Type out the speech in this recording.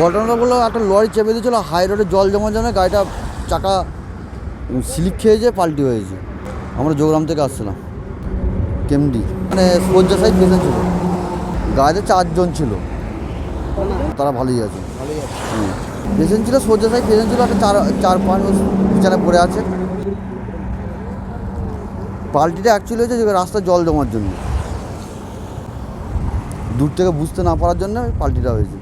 ঘটনাটা বলল একটা লরি চেপে দিয়েছিল হাই রোডে জল জমার জন্য গাড়িটা চাকা স্লিপ খেয়েছে পাল্টি হয়েছে। আমরা যোগরাম থেকে আসছিলাম কেমডি। মানে শয্যা সাইজ পেশেন্ট ছিল। গাড়িতে চারজন ছিল। তারা ভালোই আছে। পেশেন্ট ছিল শয্যা সাইড পেশেন্ট ছিল একটা চার চার পাঁচ বছর পড়ে আছে। পাল্টিটা অ্যাকচুয়ালি হয়েছে যে রাস্তায় জল জমার জন্য। দূর থেকে বুঝতে না পারার জন্য পাল্টিটা হয়েছে।